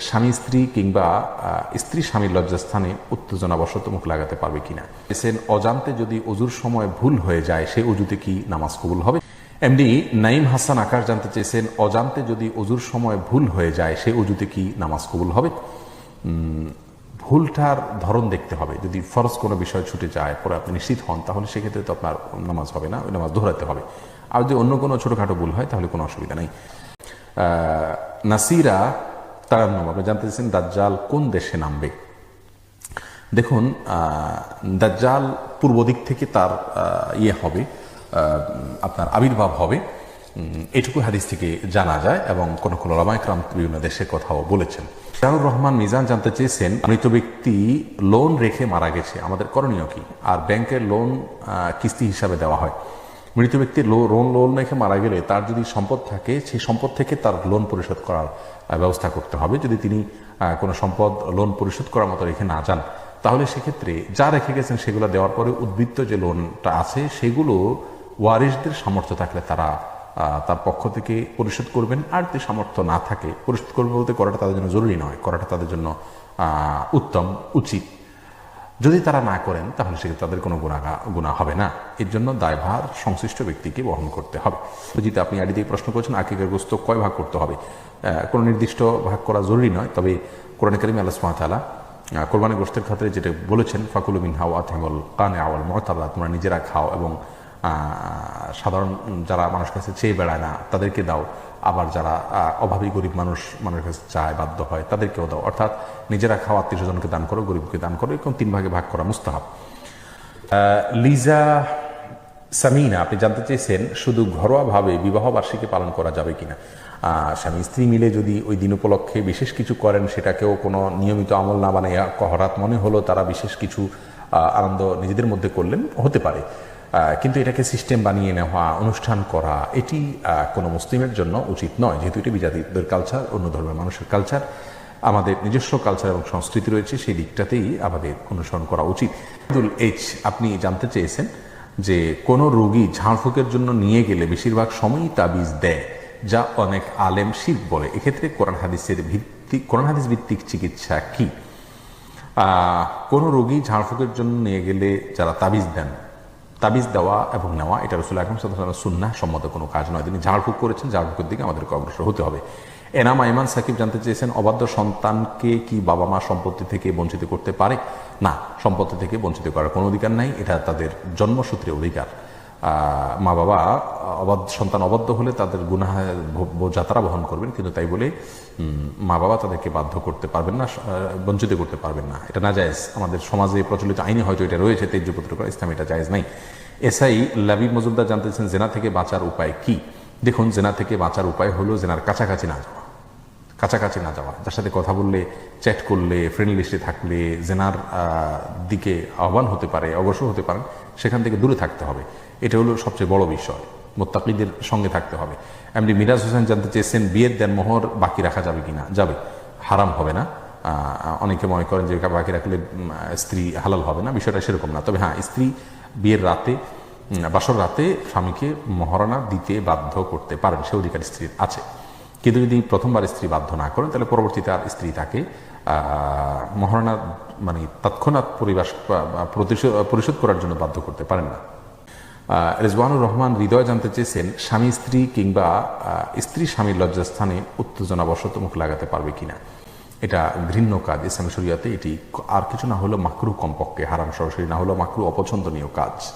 স্বামী স্ত্রী কিংবা স্ত্রী স্বামীর লজ্জাস্থানে উত্তেজনাবশত মুখ লাগাতে পারবে কিনা। এসেন অজান্তে যদি অজুর সময় ভুল হয়ে যায় সেই অজুতে কি নামাজ কবুল হবে? এমডি নাইম হাসান আকার জানতে চেয়েছেন অজান্তে যদি অজুর সময় ভুল হয়ে যায় সেই অজুতে কি নামাজ কবুল হবে? ভুলটার ধরন দেখতে হবে। যদি ফরজ কোনো বিষয় ছুটে যায় পরে আপনি নিশ্চিত হন তাহলে সেক্ষেত্রে তো আপনার নামাজ হবে না নামাজ দোহরাতে হবে। আর যদি অন্য কোনো ছোটোখাটো ভুল হয় তাহলে কোনো অসুবিধা নেই। আহ, তারান্নম আপনি জানতে চাইছেন দাজ্জাল কোন দেশে নামবে? দেখুন দাজ্জাল পূর্ব দিক থেকে তার ইয়ে হবে আপনার আবির্ভাব হবে। এটুকু হাদিস থেকে জানা যায় এবং কোন কোন রামায়করাম বিভিন্ন দেশের কথাও বলেছেন। শাহুর রহমান মিজান জানতে চেয়েছেন, মৃত ব্যক্তি লোন রেখে মারা গেছে, আমাদের করণীয় কি? আর ব্যাংকের লোন কিস্তি হিসাবে দেওয়া হয়। মৃত ব্যক্তির লোন লোন রেখে মারা গেলে তার যদি সম্পদ থাকে, সেই সম্পদ থেকে তার লোন পরিশোধ করার ব্যবস্থা করতে হবে। যদি তিনি কোনো সম্পদ লোন পরিশোধ করার মতো রেখে না যান, তাহলে সেক্ষেত্রে যা রেখে গেছেন সেগুলো দেওয়ার পরে উদ্বৃত্ত যে লোনটা আছে, সেগুলো ওয়ারিশদের সামর্থ্য থাকলে তারা তার পক্ষ থেকে পরিশোধ করবেন। আর যদি সামর্থ্য না থাকে, পরিশোধ করবে বলতে করাটা তাদের জন্য জরুরি নয়। করাটা তাদের জন্য উত্তম, উচিত। যদি তারা না করেন, তাহলে সেক্ষেত্রে তাদের কোনো গুণাগা, গুণা হবে না। এর জন্য দায়ভার সংশ্লিষ্ট ব্যক্তিকে বহন করতে হবে। যদি আপনি আড়ি দিয়ে প্রশ্ন করেছেন, আকিকার গ্রস্ত কয় ভাগ করতে হবে? কোনো নির্দিষ্ট ভাগ করা জরুরি নয়, তবে কোরআন করিম আল্লাহ সুমাতালা কোরবানি গ্রস্তের ক্ষেত্রে যেটা বলেছেন, ফাকুল মিন হাওয়া থেমল কানে আওয়াল মহতাল্লাহ তোমরা নিজেরা খাও এবং সাধারণ যারা মানুষ কাছে চেয়ে বেড়ায় না, তাদেরকে দাও। আবার যারা অভাবী গরিব মানুষ, মানুষের কাছে চায়, বাধ্য হয়, তাদেরকেও দাও। অর্থাৎ নিজেরা খাওয়া আত্মীয় স্বজনকে দান করো, গরিবকে দান করো, এরকম তিন ভাগে ভাগ করা মুস্তাহাব। লিজা সামিনা, আপনি জানতে চেয়েছেন শুধু ঘরোয়াভাবে বিবাহ বার্ষিকী পালন করা যাবে কিনা? স্বামী স্ত্রী মিলে যদি ওই দিন উপলক্ষে বিশেষ কিছু করেন, সেটাকেও কোনো নিয়মিত আমল না বানাইয়া হঠাৎ মনে হলো তারা বিশেষ কিছু আনন্দ নিজেদের মধ্যে করলেন, হতে পারে। কিন্তু এটাকে সিস্টেম বানিয়ে নেওয়া, অনুষ্ঠান করা, এটি কোনো মুসলিমের জন্য উচিত নয়। যেহেতু এটি বিজাতিদের কালচার অন্য ধর্মের মানুষের কালচার আমাদের নিজস্ব কালচার এবং সংস্কৃতি রয়েছে, সেই দিকটাতেই আমাদের অনুসরণ করা উচিত। আব্দুল এইচ, আপনি জানতে চেয়েছেন যে কোনো রোগী ঝাড়ফুঁকের জন্য নিয়ে গেলে বেশিরভাগ সময়ই তাবিজ দেয়, যা অনেক আলেম শির বলে। এক্ষেত্রে কোরআন হাদিসের ভিত্তিক কোরআন হাদিস ভিত্তিক চিকিৎসা কি? কোনো রোগী ঝাড়ফুঁকের জন্য নিয়ে গেলে যারা তাবিজ দেন তাবিজ দেওয়া এবং নেওয়া, এটা রসুল আকরম সাল্লাহ সুন্না সম্মত কোনো কাজ নয়। তিনি ঝাড়ফুঁক করেছেন ঝাড়ফুঁকের দিকে আমাদেরকে অগ্রসর হতে হবে। এনাম আইমান সাকিব জানতে চেয়েছেন, অবাধ্য সন্তানকে কি বাবা মা সম্পত্তি থেকে বঞ্চিত করতে পারে? না, সম্পত্তি থেকে বঞ্চিত করার কোনো অধিকার নাই, এটা তাদের জন্মসূত্রে অধিকার। মা বাবা অবাধ্য, সন্তান অবাধ্য হলে তাদের গুনাহ বোঝা তারা বহন করবেন, কিন্তু তাই বলে মা বাবা তাদেরকে বাধ্য করতে পারবেন না বঞ্চিত করতে পারবেন না। এটা না জায়েজ। আমাদের সমাজে প্রচলিত আইনে হয়তো এটা রয়েছে তেজ্যপত্র করা ইসলাম এটা জায়েজ নাই। এসআই লাবিব মজুমদার জানতেছেন জেনা থেকে বাঁচার উপায় কি? দেখুন, জেনা থেকে বাঁচার উপায় হলো জেনার কাছাকাছি না যাওয়া। কাছাকাছি না যাওয়া। যার সাথে কথা বললে চ্যাট করলে ফ্রেন্ড লিস্টে থাকলে, জেনার দিকে আহ্বান হতে পারে, অগ্রসর হতে পারেন, সেখান থেকে দূরে থাকতে হবে। এটা হলো সবচেয়ে বড় বিষয়। মোত্তাকিদের সঙ্গে থাকতে হবে। এমনি মিরাজ হোসেন জানতে চেয়েছেন, বিয়ের দেন মোহর বাকি রাখা যাবে কিনা? যাবে। হারাম হবে না। অনেকে মনে করেন যে বাকি রাখলে স্ত্রী হালাল হবে না। বিষয়টা সেরকম না। তবে হ্যাঁ স্ত্রী বিয়ের রাতে বাসর রাতে স্বামীকে মহারণা দিতে বাধ্য করতে পারেন। সে অধিকার স্ত্রীর আছে। কিন্তু যদি প্রথমবার স্ত্রী বাধ্য না করেন তাহলে পরবর্তীতে আর স্ত্রী তাকে মহারণা মানে তৎক্ষণাৎ প্রতিশোধ- পরিশোধ করার জন্য বাধ্য করতে পারেন না। রেজওয়ানুর রহমান হৃদয় জানতে চেয়েছেন, স্বামী, স্ত্রী কিংবা স্ত্রী স্বামীর লজ্জাস্থানে উত্তেজনাবশত মুখ লাগাতে পারবে কিনা। এটা ঘৃণ্য কাজ, ইসলামী শরিয়াতে এটি আর কিছু না হলো মাকরু কমপক্ষে হারাম, সরাসরি না হলো মাকরু অপছন্দনীয় কাজ।